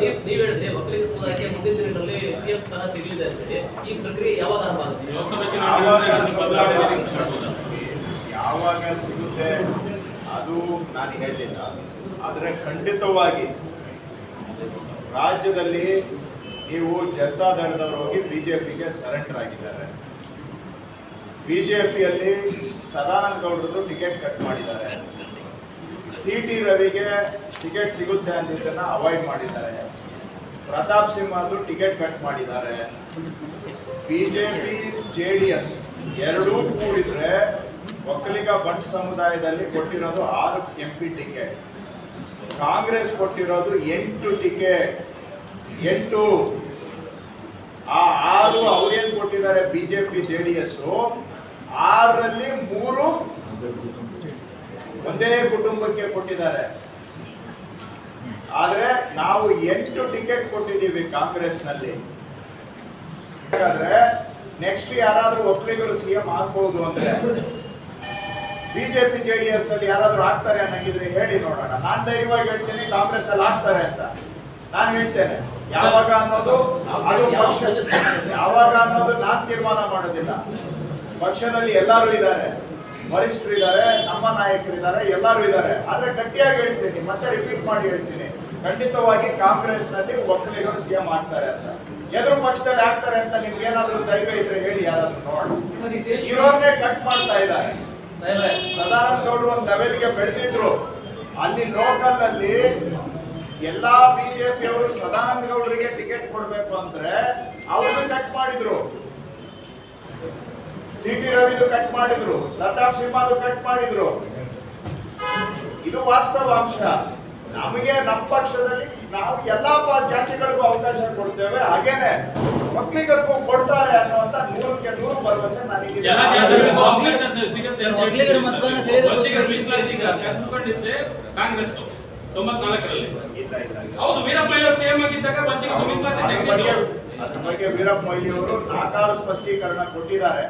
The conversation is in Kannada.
ನೀವ್ ನೀವ್ ಹೇಳಿದ್ರೆ ಒಕ್ಕಲಿಗ ಸಮುದಾಯಕ್ಕೆ ಮುಂದಿನ ದಿನಗಳಲ್ಲಿ ಸಿಎಂ ಸ್ಥಾನ ಸಿಗಲಿದೆ ಅಂತ ಹೇಳಿ ಈ ಪ್ರಕ್ರಿಯೆ ಯಾವಾಗ ಆರಂಭ ಆಗುತ್ತೆ? ಲೋಕಸಭೆ ಚುನಾವಣೆ? ಯಾವಾಗ ಸಿಗುತ್ತೆ? ಅದು ನಾನು ಹೇಳಲಿಲ್ಲ ಆದರೆ ಖಂಡಿತವಾಗಿ ರಾಜ್ಯದಲ್ಲಿ ನೀವು ಜನತಾದಳದವರು ಹೋಗಿ ಬಿಜೆಪಿಗೆ ಸರೆಂಡರ್ ಆಗಿದ್ದಾರೆ. ಬಿಜೆಪಿಯಲ್ಲಿ ಸದಾನಂದ ಗೌಡರು ಟಿಕೆಟ್ ಕಟ್ ಮಾಡಿದ್ದಾರೆ. ಸಿ ಟಿ ರವಿಗೆ ಟಿಕೆಟ್ ಸಿಗುತ್ತೆ ಅಂದಿದ್ದನ್ನ ಅವಾಯ್ಡ್ ಮಾಡಿದ್ದಾರೆ. ಪ್ರತಾಪ್ ಸಿಂಹದು ಟಿಕೆಟ್ ಕಟ್ ಮಾಡಿದ್ದಾರೆ. ಬಿಜೆಪಿ ಜೆ ಡಿ ಎಸ್ ಎರಡೂ ಕೂಡಿದ್ರೆ ಒಕ್ಕಲಿಗ ಬಂಟ್ ಸಮುದಾಯದಲ್ಲಿ ಕೊಟ್ಟಿರೋದು ಆರು ಎಂ ಪಿ ಟಿಕೆಟ್ ಕಾಂಗ್ರೆಸ್ ಕೊಟ್ಟಿರೋದು ಎಂಟು ಟಿಕೆಟ್ ಎಂಟು. ಆ ಆರು ಅವ್ರೇನ್ ಕೊಟ್ಟಿದ್ದಾರೆ? ಬಿಜೆಪಿ ಜೆ ಡಿ ಎಸ್ ಆರರಲ್ಲಿ ಮೂರು ಒಂದೇ ಕುಟುಂಬಕ್ಕೆ ಕೊಟ್ಟಿದ್ದಾರೆ. ಆದ್ರೆ ನಾವು ಎಂಟು ಟಿಕೆಟ್ ಕೊಟ್ಟಿದ್ದೀವಿ ಕಾಂಗ್ರೆಸ್ನಲ್ಲಿ. ಹಾಗಾದ್ರೆ ನೆಕ್ಸ್ಟ್ ಯಾರಾದ್ರೂ ಒಕ್ಕಲಿಗರು ಸಿಎಂ ಆಗ್ಬಹುದು ಅಂದ್ರೆ ಬಿಜೆಪಿ ಜೆಡಿಎಸ್ ಅಲ್ಲಿ ಯಾರಾದ್ರೂ ಆಗ್ತಾರೆ ಅನ್ನಂಗಿದ್ರೆ ಹೇಳಿ ನೋಡೋಣ. ನಾನ್ ಧೈರ್ಯವಾಗಿ ಹೇಳ್ತೀನಿ ಕಾಂಗ್ರೆಸ್ ಅಲ್ಲಿ ಆಗ್ತಾರೆ ಅಂತ. ನಾನು ಹೇಳ್ತೇನೆ. ಯಾವಾಗ ಅನ್ನೋದು ಅದು ಯಾವಾಗ ಅನ್ನೋದು ನಾನ್ ತೀರ್ಮಾನ ಮಾಡೋದಿಲ್ಲ. ಪಕ್ಷದಲ್ಲಿ ಎಲ್ಲರೂ ಇದ್ದಾರೆ. ವರಿಷ್ಠರು ಇದ್ದಾರೆ ನಮ್ಮ ನಾಯಕರು ಇದ್ದಾರೆ ಎಲ್ಲರೂ ಇದ್ದಾರೆ. ಆದರೆ ಗಟ್ಟಿಯಾಗಿ ಹೇಳ್ತೀನಿ ಮತ್ತೆ ರಿಪೀಟ್ ಮಾಡಿ ಹೇಳ್ತೀನಿ. ಖಂಡಿತವಾಗಿ ಕಾಂಗ್ರೆಸ್ನಲ್ಲಿ ಒಕ್ಕಲಿಗರು ಸಿಎಂ ಆಗ್ತಾರೆ ಅಂತ. ಎದುರು ಪಕ್ಷದಲ್ಲಿ ಆಗ್ತಾರೆ ಅಂತ ನಿಮ್ಗೆ ಏನಾದರೂ ಧೈರ್ಯ ಇದ್ರೆ ಹೇಳಿ ಯಾರಾದ್ರೂ ಇರೋರ್ನೇ ಕಟ್ ಮಾಡ್ತಾ ಇದ್ದಾರೆ. ಸದಾನಂದ ಗೌಡರು ಒಂದು ಲೆವೆಲ್ಗೆ ಬೆಳೆದಿದ್ರು. ಅಲ್ಲಿ ಲೋಕಲ್ ಅಲ್ಲಿ ಎಲ್ಲಾ ಬಿಜೆಪಿ ಅವರು ಸದಾನಂದ ಗೌಡರಿಗೆ ಟಿಕೆಟ್ ಕೊಡ್ಬೇಕು ಅಂದ್ರೆ ಅವರು ಕಟ್ ಮಾಡಿದ್ರು. ಸಿ ಟಿ ರವಿದು ಕಟ್ ಮಾಡಿದ್ರು ಲತಾ ಸಿಂಹದು ಕಟ್ ಮಾಡಿದ್ರು. ಇದು ವಾಸ್ತವಾಂಶ ನಮಗೆ ನಮ್ಮ ಪಕ್ಷದಲ್ಲಿ ನಾವು ಎಲ್ಲಾ ಪ- ಜಾತಿಗಳಿಗೂ ಅವಕಾಶ ಕೊಡ್ತೇವೆ. ಹಾಗೇನೆ ಮಕ್ಕಳಿಗರಿಗೂ ಕೊಡ್ತಾರೆ ಅನ್ನುವಂತ ನೂರಕ್ಕೆ ನೂರು ಭರವಸೆ ನನಗೆ ಕಾಂಗ್ರೆಸ್ ತೊಂಬತ್ನಾಲ್ಕರಲ್ಲಿ. ಹೌದು ವೀರಪ್ಪ ಮೊಯ್ಲಿ ಸಿಎಂ ಆಗಿದ್ದಾಗ ಬಂಚಿಗೆ ಮೀಸಲಾತಿ ಅದ್ರ ಬಗ್ಗೆ ವೀರಪ್ಪ ಮೊಯ್ಲಿ ಅವರು ನಾಲ್ಕಾರು ಸ್ಪಷ್ಟೀಕರಣ ಕೊಟ್ಟಿದ್ದಾರೆ.